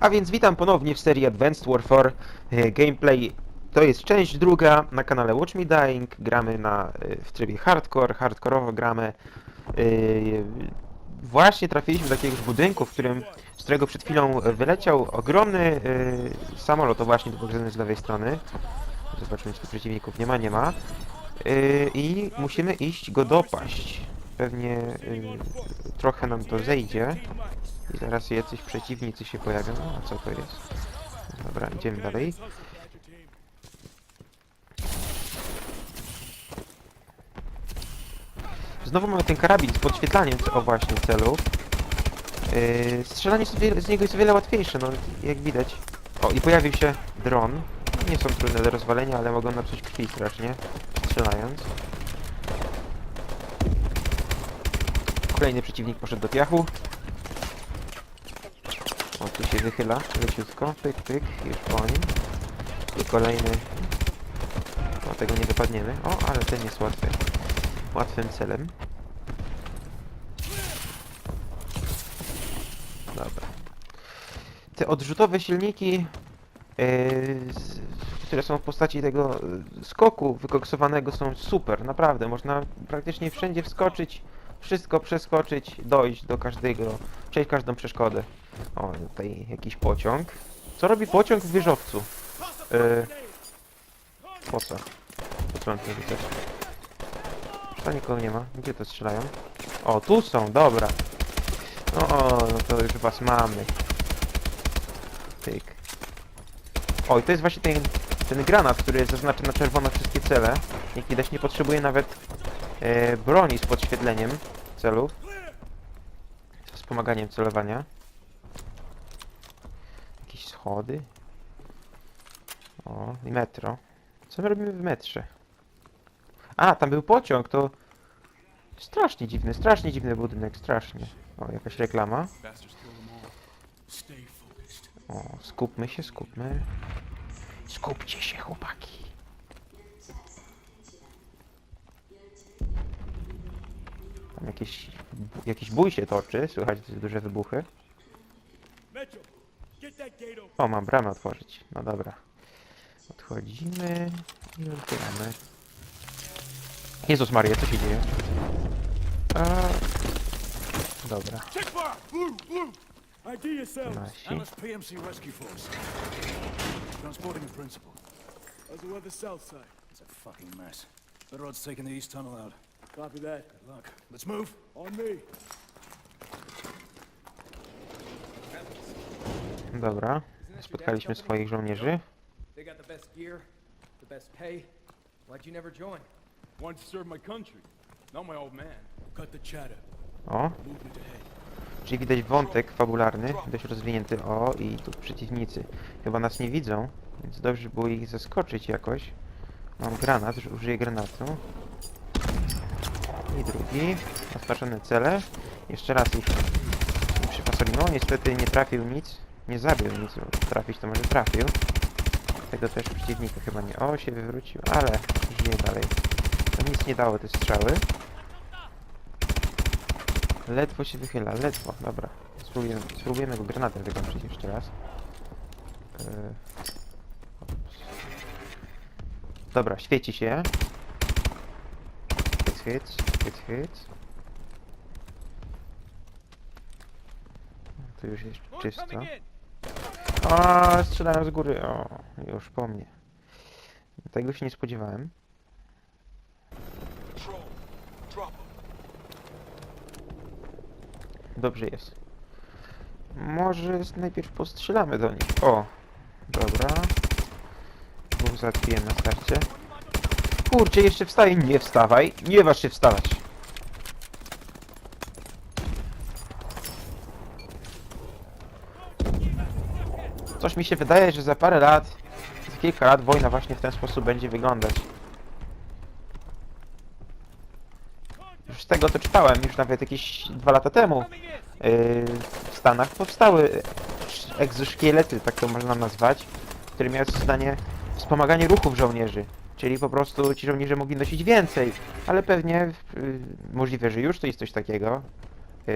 A więc witam ponownie w serii Advanced Warfare e, Gameplay. To jest część druga na kanale Watch Me Dying. Gramy na, e, w trybie hardcore, hardkorowo gramy. E, Właśnie trafiliśmy do jakiegoś budynku, w którym, z którego przed chwilą wyleciał ogromny samolot, to właśnie pokazany z lewej strony. Zobaczmy, czy tu przeciwników nie ma, nie ma. I musimy iść go dopaść. Pewnie trochę nam to zejdzie. I zaraz jacyś przeciwnicy się pojawią. A co to jest? Dobra, idziemy dalej. Znowu mamy ten karabin z podświetlaniem, o właśnie, celów. Yy, strzelanie z, z niego jest o wiele łatwiejsze, no jak widać. O, i pojawił się dron. Nie są trudne do rozwalenia, ale mogą napsuć krwi strasznie, strzelając. Kolejny przeciwnik poszedł do piachu. O, tu się wychyla leciutko. Pyk, pyk, już po nim. Tu kolejny. O, tego nie wypadniemy. O, ale ten jest łatwy. Łatwym celem. Dobra. Te odrzutowe silniki, yy, które są w postaci tego yy, skoku wykoksowanego są super, naprawdę. Można praktycznie wszędzie wskoczyć, wszystko przeskoczyć, dojść do każdego, przejść każdą przeszkodę. O, tutaj jakiś pociąg. Co robi pociąg w wieżowcu? Yy, po co? Po co mam tu rzucać? Tam nikogo nie ma. Gdzie to strzelają? O, tu są, dobra. No, o, no to już was mamy. Tyk. O, i to jest właśnie ten, ten granat, który zaznacza na czerwono wszystkie cele. Jak widać, nie potrzebuje nawet e, broni z podświetleniem celów. Z wspomaganiem celowania. Schody. O, i metro. Co my robimy w metrze? A, tam był pociąg, to... Strasznie dziwny, strasznie dziwny budynek, strasznie. O, jakaś reklama. O, skupmy się, skupmy. Skupcie się, chłopaki. Tam jakieś, jakiś bój się toczy, słychać duże wybuchy. O, mam bramę otworzyć. No dobra. Odchodzimy i otwieramy. Jezus Maria, co się dzieje? A... Dobra, nasi. Transporting principal. How's the weather south side? It's a fucking mess. Taking the east tunnel out. Copy that. Good luck. Let's move. On me. Dobra, spotkaliśmy swoich żołnierzy. They got the best gear, the best pay. Why'd you never join? Wanted to serve my country, not my old man. Cut the chatter. O, czyli widać wątek fabularny, dość rozwinięty. O, i tu przeciwnicy. Chyba nas nie widzą, więc dobrze było ich zaskoczyć jakoś. Mam granat, użyję granatu. I drugi. Oznaczone cele. Jeszcze raz ich przypasoli. No, niestety nie trafił nic. Nie zabił nic. Trafić to może trafił. Tego też przeciwnika chyba nie. O, się wywrócił, ale żyje dalej. To nic nie dało te strzały. Ledwo się wychyla, ledwo. Dobra. Spróbujemy, spróbujemy go granatem wykończyć jeszcze raz. Yy. Dobra, świeci się. Hit, hit, hit, hit. Tu już jest czysto. O, strzelają z góry. O, już po mnie. Tego się nie spodziewałem. Dobrze jest. Może najpierw postrzelamy do nich. O! Dobra. Dwóch załatwiłem na starcie. Kurczę, jeszcze wstaje. Nie wstawaj. Nie waż się wstawać. Coś mi się wydaje, że za parę lat, za kilka lat wojna właśnie w ten sposób będzie wyglądać. Już z tego co czytałem, już nawet jakieś dwa lata temu, yy, w Stanach powstały egzoszkielety, tak to można nazwać, które miały za zadanie wspomaganie ruchów żołnierzy. Czyli po prostu ci żołnierze mogli nosić więcej, ale pewnie yy, możliwe, że już to jest coś takiego, yy,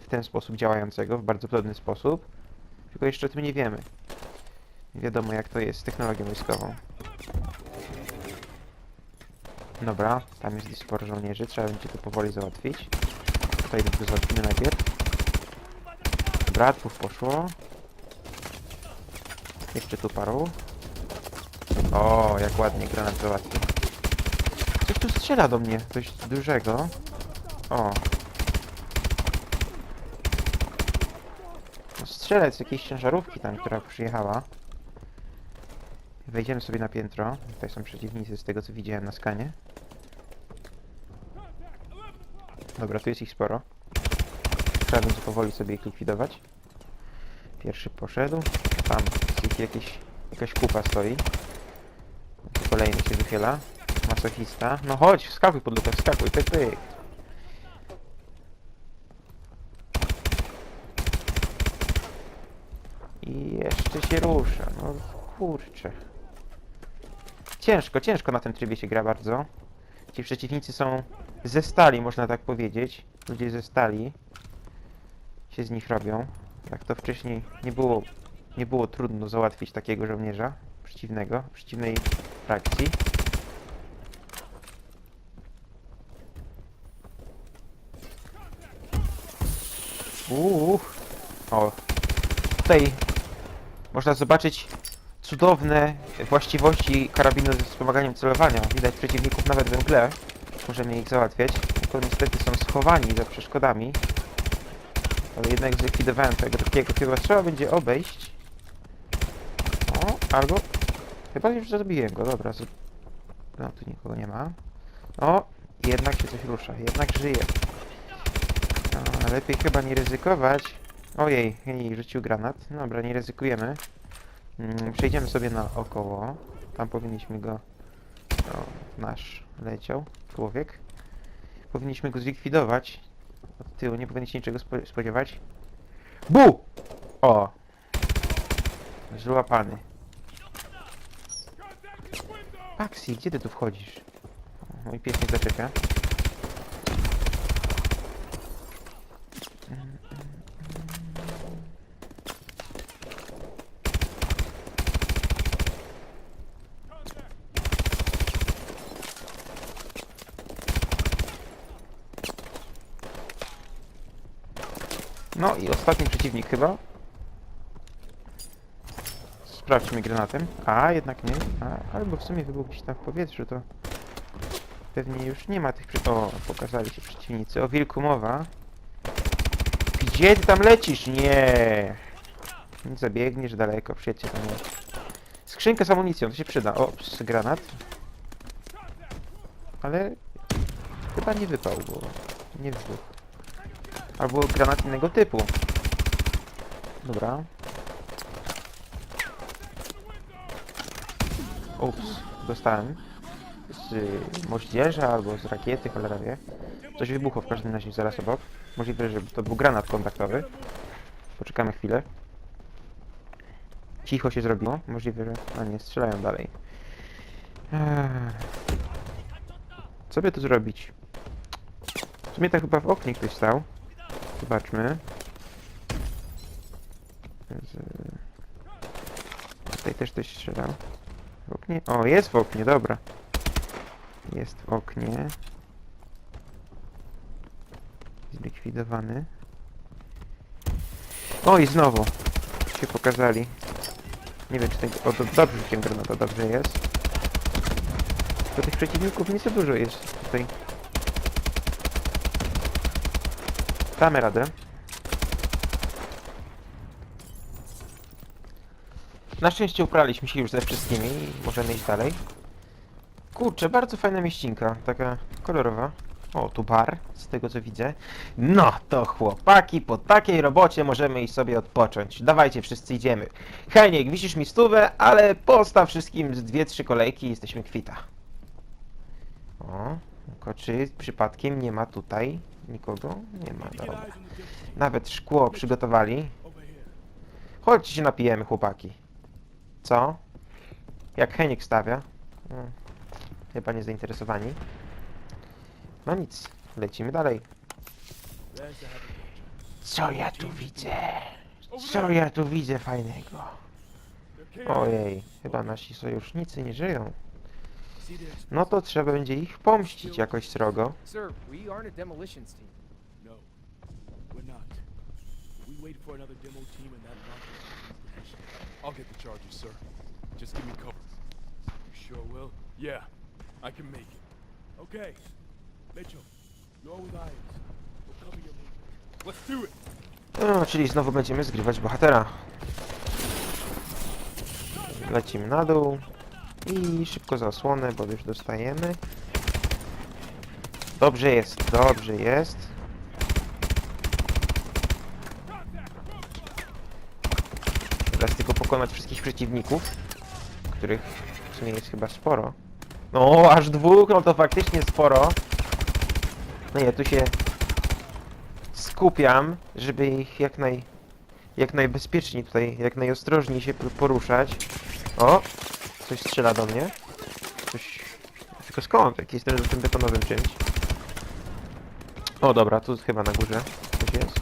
w ten sposób działającego, w bardzo podobny sposób. Tylko jeszcze o tym nie wiemy. Nie wiadomo jak to jest z technologią wojskową. Dobra, tam jest sporo żołnierzy, trzeba będzie to powoli załatwić. Tutaj to załatwimy najpierw. Dobra, dwóch poszło. Jeszcze tu paru. O, jak ładnie granat załatwił. Coś tu strzela do mnie, coś dużego. O. Strzelec z jakiejś ciężarówki tam, która przyjechała. Wejdziemy sobie na piętro. Tutaj są przeciwnicy z tego co widziałem na skanie. Dobra, tu jest ich sporo. Trzeba będzie powoli sobie ich likwidować. Pierwszy poszedł. Tam jakieś, jakaś kupa stoi. Kolejny się wychyla. Masochista. No chodź, wskakuj pod lupę, wskakuj, pyk, pyk. I jeszcze się rusza, no kurczę. Ciężko, ciężko na tym trybie się gra bardzo. Ci przeciwnicy są ze stali, można tak powiedzieć. Ludzie ze stali się z nich robią. Jak to wcześniej nie było, nie było trudno załatwić takiego żołnierza przeciwnego, przeciwnej frakcji. Uuu. O. Tutaj można zobaczyć cudowne właściwości karabinu ze wspomaganiem celowania. Widać przeciwników nawet we mgle. Możemy ich załatwiać. Tylko niestety są schowani za przeszkodami. Ale jednak zlikwidowałem tego drugiego. Chyba trzeba będzie obejść. O, albo... Chyba już zabiłem go, dobra. z- No, tu nikogo nie ma. O, jednak się coś rusza. Jednak żyje. No, lepiej chyba nie ryzykować. Ojej, jej, rzucił granat. Dobra, nie ryzykujemy. Mm, przejdziemy sobie na około. Tam powinniśmy go... O, nasz leciał. Człowiek. Powinniśmy go zlikwidować. Od tyłu, nie powinien się niczego spo spodziewać. Bu! O! Złapany. Paxi, gdzie ty tu wchodzisz? Mój pies nie zaczepia. No i ostatni przeciwnik chyba. Sprawdźmy granatem. A, jednak nie. A, albo w sumie wybuchł gdzieś tam w powietrzu, to... Pewnie już nie ma tych... Przy... O, pokazali się przeciwnicy. O wilku mowa. Gdzie ty tam lecisz? Nie. Nie zabiegniesz daleko, przyjedźcie tam. Skrzynka z amunicją, to się przyda. O, ps, granat. Ale... Chyba nie wypał, bo... Nie wybuchł. Albo granat innego typu. Dobra. Ups, dostałem. Z moździerza albo z rakiety, cholera wie. Coś wybuchło w każdym razie zaraz obok. Możliwe, że to był granat kontaktowy. Poczekamy chwilę. Cicho się zrobiło. Możliwe, że... A nie, strzelają dalej. Co by tu zrobić? W sumie tak chyba w oknie ktoś stał. Zobaczmy. Z... Tutaj też ktoś strzelał. W oknie? O, jest w oknie, dobra. Jest w oknie. Zlikwidowany. O, i znowu się pokazali. Nie wiem, czy ten... O, to dobrze rzuciłem granata, dobrze jest. To tych przeciwników nie za dużo jest tutaj. Damy radę. Na szczęście upraliśmy się już ze wszystkimi i możemy iść dalej. Kurczę, bardzo fajna mieścinka, taka kolorowa. O, tu bar, z tego co widzę. No, to chłopaki, po takiej robocie możemy iść sobie odpocząć. Dawajcie, wszyscy idziemy. Heniek, wisisz mi stówę, ale postaw wszystkim z dwie, trzy kolejki i jesteśmy kwita. O, tylko czy przypadkiem nie ma tutaj nikogo? Nie ma, dobra. Nawet szkło przygotowali. Chodźcie się napijemy, chłopaki. Co? Jak Heniek stawia? Hmm. Chyba nie zainteresowani. No nic, lecimy dalej. Co ja tu widzę? Co ja tu widzę fajnego? Ojej, chyba nasi sojusznicy nie żyją. No to trzeba będzie ich pomścić jakoś srogo. Sir, we aren't a demolitions team. No, we're not. We wait for another demo team in that launcher position. I'll get the charges, sir. Just give me cover. You sure will? Yeah, I can make it. Okay. Mitchell, you're with Irons. We'll cover your movement. Let's do it. No, czyli znowu będziemy zgrywać bohatera. Lecimy na dół. I szybko zasłonę, bo już dostajemy. Dobrze jest, dobrze jest. Teraz tylko pokonać wszystkich przeciwników, których w sumie jest chyba sporo. No, aż dwóch, no to faktycznie sporo. No ja tu się skupiam, żeby ich jak naj... jak najbezpieczniej tutaj, jak najostrożniej się poruszać. O! Coś strzela do mnie. Coś... Tylko skąd? Jakiś ten tym betonowym czymś. O dobra, tu chyba na górze coś jest.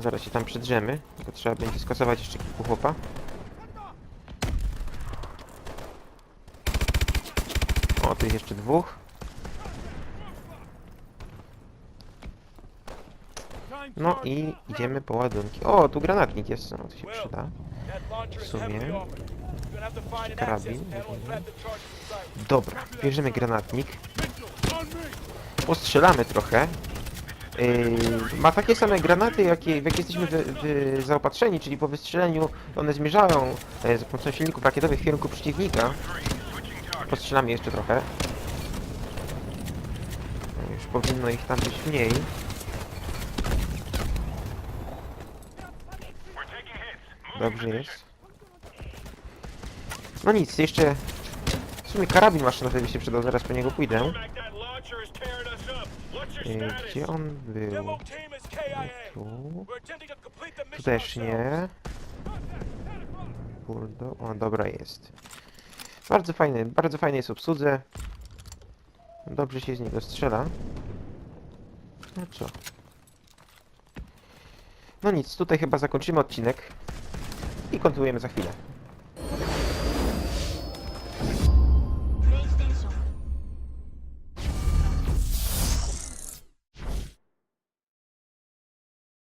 Zaraz się tam przedrzemy, tylko trzeba będzie skasować jeszcze kilku chłopa. O, tu jest jeszcze dwóch. No i idziemy po ładunki. O, tu granatnik jest, no to się przyda. W sumie. Karabin. Dobra, bierzemy granatnik. Postrzelamy trochę. Yy, ma takie same granaty, jakie, w jakie jesteśmy wy, wy, zaopatrzeni, czyli po wystrzeleniu one zmierzają e, za pomocą silników rakietowych w kierunku przeciwnika. Postrzelamy jeszcze trochę. Już powinno ich tam być mniej. Dobrze jest. No nic, jeszcze... W sumie karabin maszynowy by się przydał, zaraz po niego pójdę. Status? Gdzie on był? Tu. Tu też nie. Bulldog. O, dobra jest. Bardzo fajny, bardzo fajny jest obsłudze. Dobrze się z niego strzela. No co? No nic, tutaj chyba zakończymy odcinek. I kontynuujemy za chwilę.